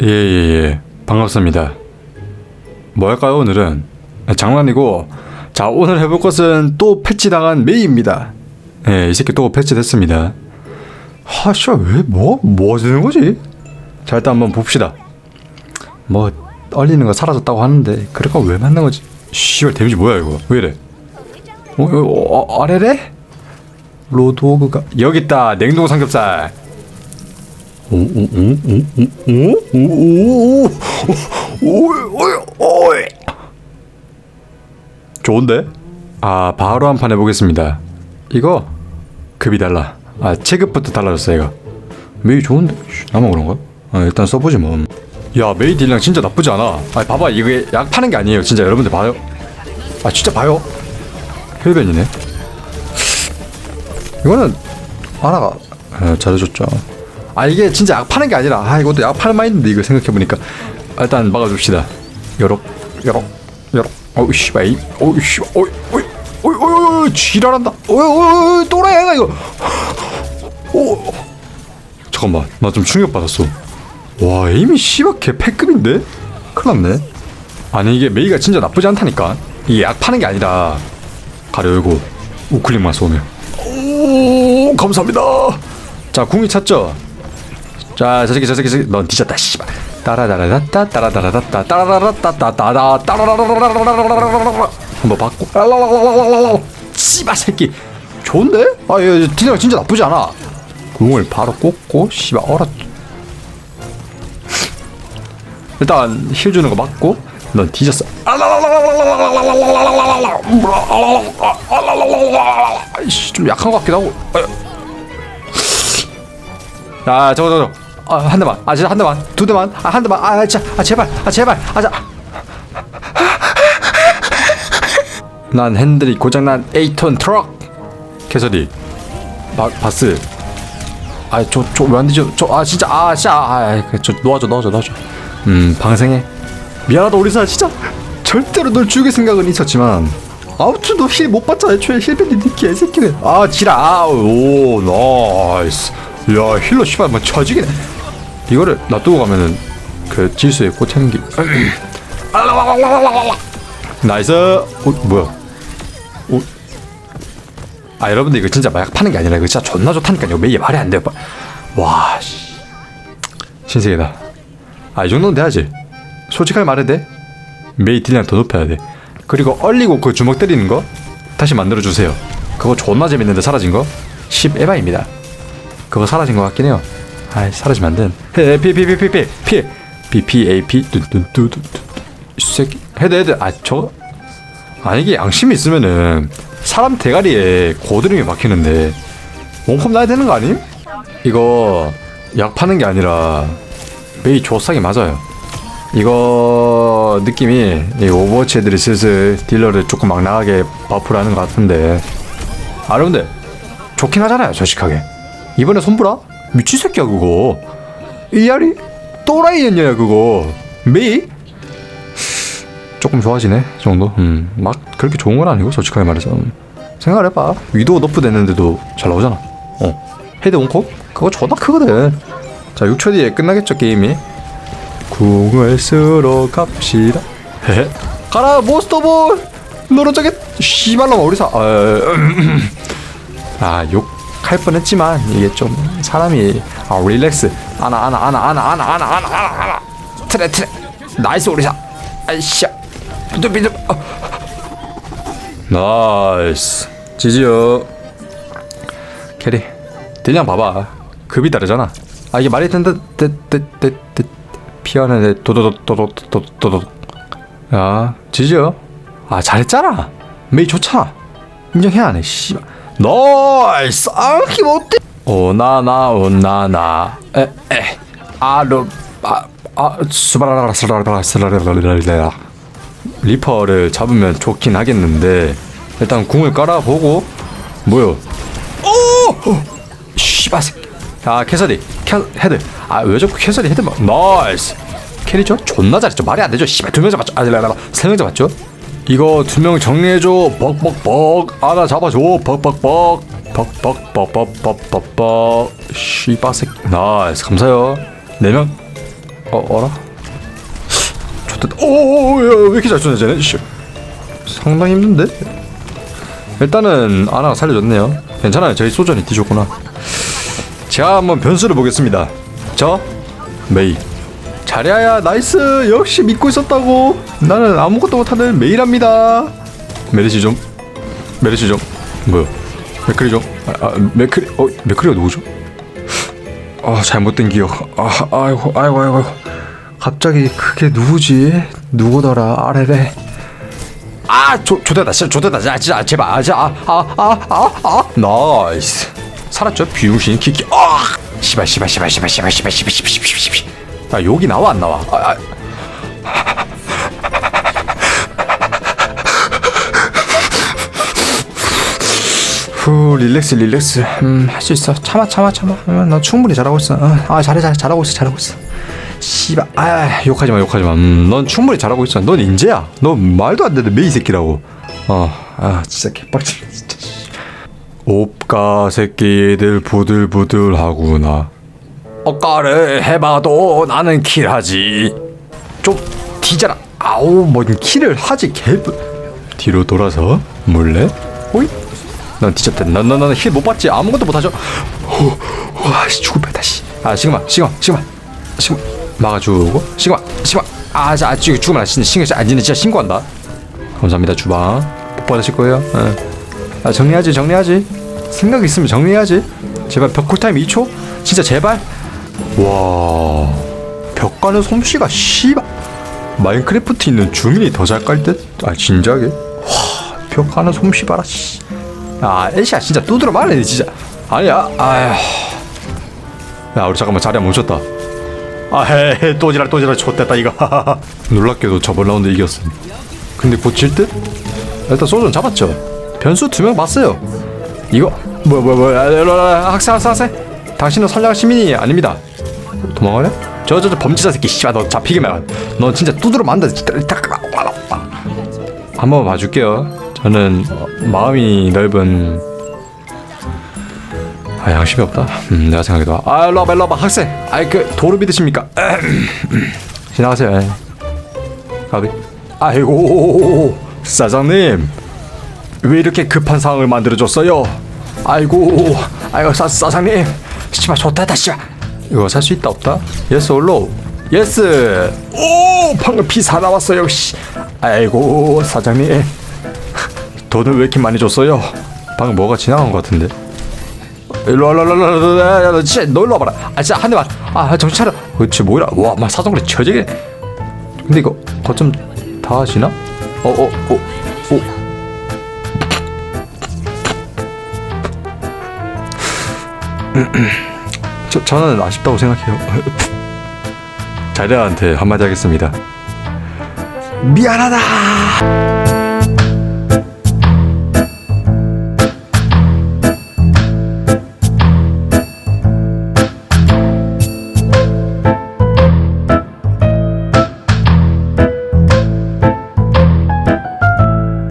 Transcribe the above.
예예예 예. 반갑습니다. 뭐 할까요 오늘은? 장난이고 자 오늘 해볼 것은 또 패치 당한 메이입니다. 예 이 새끼 또 패치 됐습니다. 하샤 왜뭐뭐 뭐 되는 거지? 자 일단 한번 봅시다. 뭐 얼리는 거 사라졌다고 하는데 그럴까 왜 맞는 거지? 씨발 데미지 뭐야 이거 왜 이래? 어, 어, 어 아래래? 로드오그가 여기 있다 냉동 삼겹살. 좋은데? 아 바로 한 판 해보겠습니다 이거 급이 달라 아 체급부터 달라졌어 이거 메이 좋은데? 나만 그런가? 아 일단 써보지 뭐야 메이 딜량 진짜 나쁘지 않아 아 봐봐 이게 약 파는 게 아니에요 진짜 여러분들 봐요 아 진짜 봐요 힐벤이네 이거는 하나가 아, 잘해줬죠 아 이게 진짜 약 파는 게 아니라 아 이것도 약 팔만 있는데 이걸 생각해 보니까 일단 막아줍시다. 여러 여러 여러 어우씨 바이 어우씨 어이 어이 어이 어이 어이 지랄한다. 어이 어이 또라이가 이거. 오 잠깐만 나 좀 충격 받았어. 와 이미 씨발 개 패급인데? 큰일났네. 아니 이게 메이가 진짜 나쁘지 않다니까. 이게 약 파는 게 아니라 가려고 우클릭만 쏘면. 오 감사합니다. 자 궁이 찼죠? 자, 저 새끼 저 새끼 넌 뒤졌다 씨발. 따라다라다따 따라다라다따 따라라라따따따다 따라라라라라라라라라라 한번 받고 씨발 새끼 좋은데? 아, 얘 디나가 진짜 나쁘지 않아. 공을 바로 꽂고 씨발 얼어. 일단 힐 주는 거 맞고 넌 뒤졌어. 좀 약한 것 같기도 하고. 아, 저거 저거. 아, 한 대만. 아 진짜 한 대만. 두 대만. 아 한 대만. 아 진짜. 아 제발. 아 제발. 아 자. 난 핸들이 고장난 8톤 트럭. 캐서디. 바, 바스. 아 저 저 왜 안 되죠? 저 아 진짜. 아 진짜. 아저 놓아줘 놓아줘 놓아줘. 음 방생해. 미안하다 우리사. 진짜. 절대로 널 죽일 생각은 있었지만 아무튼 너 힐 못 봤잖아. 애초에 힐밴드 니 개새끼네 아 지라 아오 나이스. 야 힐러 씨발 뭐 쳐지기네 이거를 놔두고 가면은 그 질수에 꽂히는 게 나이스. 어 뭐야? 어? 아 여러분들 이거 진짜 마약 파는 게 아니라 이거 진짜 존나 좋다니까요 매일 말이 안 돼요. 와 씨. 신세계다. 아 이 정도는 돼야지. 솔직하게 말해도 돼? 매일 딜량 더 높여야 돼. 그리고 얼리고 그 주먹 때리는 거 다시 만들어주세요. 그거 존나 재밌는데 사라진 거? 10 에바입니다. 그거 사라진 것 같긴 해요 아이 사라지면 안된 피피피피피 피. PPAP 이 새끼 헤드 헤드 아 저거 아 이게 양심이 있으면은 사람 대가리에 고드름이 막히는데 원컵 나야 되는 거 아님? 이거 약 파는 게 아니라 메이 조싸게 맞아요. 이거 느낌이 이 오버워치 애들이 슬슬 딜러를 조금 막 나가게 버프를 하는 것 같은데. 아 여러분들 좋긴 하잖아요 저식하게. 이번에 손보라? 미친 새끼야 그거. 이알이? 또라이였냐 그거. 메이? 조금 좋아지네 그 정도. 음 막 그렇게 좋은 건 아니고 솔직하게 말해서. 음. 생각을 해봐. 위도 너프 됐는데도 잘 나오잖아. 어. 헤드 원컵? 그거 존나 크거든. 자 6초 뒤에 끝나겠죠 게임이. 궁을 쓰러 갑시다. 헤헤. 가라 몬스터볼! 너로 저게 씨발놈 우리 사 아, 음, 아욕 할 뻔했지만 이게 좀 사람이 아 릴렉스 아나 아나 아나 아나 아나 아나 아나 아나 아나. 트레 트레. 나이스 우리 사. 아이씨. 비둘 비둘 어. 나이스. 지지요. 캐리 딜량 봐봐. 급이 다르잖아. 아 이게 말이 된다 떼떼떼떼 피하는 애 도도도도도도도도 야 지지요? 아 잘했잖아. 메이 좋잖아. 인정해야 하네 씨발 나이스. 아키 못돼 오나나 오나나. 에에. 아르 아아 수바라라 스라라라 스라라라라 리퍼를 잡으면 좋긴 하겠는데 일단 궁을 깔아보고 뭐요? 오! 어, 씨발. 아 캐서디 캐 헤드. 아왜 자꾸 캐서디 헤드 막 나이스. 캐리죠? 존나 잘했죠. 말이 안 되죠. 씨발 두명 잡았죠. 아라라. 세명 잡았죠 이거 두 명 정리해줘 벅벅벅 하나 잡아줘 벅벅벅 벅벅벅벅벅벅벅 씨발 새끼 나이스 감사해요 네명 어 어라? 좋다. 오왜 이렇게 잘 쏘냐 쟤네? 씨. 상당히 힘든데? 일단은 아나가 살려줬네요. 괜찮아요. 저희 소전이 뒤졌구나. 제가 한번 변수를 보겠습니다. 저 메이. 자리아야 나이스 역시 믿고 있었다고. 나는 아무것도 못하는 메이랍니다. 메르시 좀. 메르시 좀. 뭐요? 맥크리 좀. 아, 아 맥크리. 어 맥크리가 누구죠? 아 잘못된 기억. 아 아이고 아이고 아이고. 갑자기 그게 누구지? 누구더라 아래래. 아, 조, 조대다, 진짜 조대다, 자, 진짜, 제발, 아, 자, 아, 아, 아, 아, 아, 나이스. 살았죠? 비용신 키키. 아, 씨발, 씨발, 씨발, 씨발, 씨발, 씨발, 씨발, 씨발, 씨발. 아, 여기 나와 안 나와? 아, 아. 후, 릴렉스, 릴렉스. 음, 할 수 있어. 참아, 참아, 참아. 음, 나 충분히 잘하고 있어. 어, 아, 잘해, 잘해, 잘하고 있어, 잘하고 있어. 씨발, 아, 욕하지 마, 욕하지 마. 음, 넌 충분히 잘하고 있어. 넌 인재야. 넌 말도 안 되는 메이 새끼라고. 어, 아, 진짜 개빡치네, 진짜. 씨. 옵가 새끼들 부들부들하구나. 억가를 해봐도 나는 킬하지. 좀 뒤져라. 아우, 뭔 킬을 하지, 개. 뒤로 돌아서 몰래. 호이. 넌 뒤졌다. 넌넌넌힐못 받지. 아무것도 못하죠. 오, 와, 씨, 죽을 뻔했다. 씨. 아, 시그마, 시그마, 시그마, 시그마. 막아주고 시그마, 시그마. 아, 자, 아, 지금 죽으면 안 신경 신경 안 진짜 신고한다. 감사합니다, 주방. 복 받으실 거예요. 예. 아, 정리하지, 정리하지. 생각 있으면 정리해야지. 제발 벽 쿨타임 2초. 진짜 제발. 와, 벽 가는 솜씨가 씨발. 마인크래프트 있는 주민이 더 잘 깔 듯? 아, 진작에. 와, 벽 가는 솜씨 봐라. 씨. 아, 애쉬야 진짜 두드러 말해 진짜. 아니야. 아휴. 야, 우리 잠깐만 자리 멈췄다. 아, 헤헤, 또 지랄, 또 지랄, 좆됐다, 이거. 놀랍게도 저번 라운드 이겼음. 근데 고칠 듯? 일단 소전 잡았죠. 변수 두 명 봤어요. 이거, 뭐, 뭐, 뭐, 아, 학생, 학생, 학생. 당신은 선량한 시민이 아닙니다. 도망가래? 저, 저, 저 범죄자 새끼, 씨발, 너 잡히기만. 너 진짜 두드러 만다. 한번 봐줄게요. 저는 어, 마음이 넓은 아 양심이 없다. 음, 내가 생각해도 아 일로 와봐 일로 와봐 학생. 아이 그 도를 믿으십니까? 지나가세요. 에이. 가비. 아이고 사장님 왜 이렇게 급한 상황을 만들어줬어요? 아이고 아이고 사, 사장님 씨발 좋다 다 씨발 이거 살 수 있다 없다? 예스 올로 예스 오 방금 피 사 나왔어요 씨 아이고 사장님 돈을 왜 이렇게 많이 줬어요? 방금 뭐가 지나간 것 같은데 일로 와, 일로 와, 일로 와, 일로 너 진짜 너 일로 와봐라. 아, 진짜 한 대만. 아, 정신 차려. 그렇지, 뭐이라. 와, 막 사정거리 쳐지게. 근데 이거 거점 다 하시나? 어, 어, 어, 어. 저, 저는 아쉽다고 생각해요. 자리아한테 한마디 하겠습니다. 미안하다.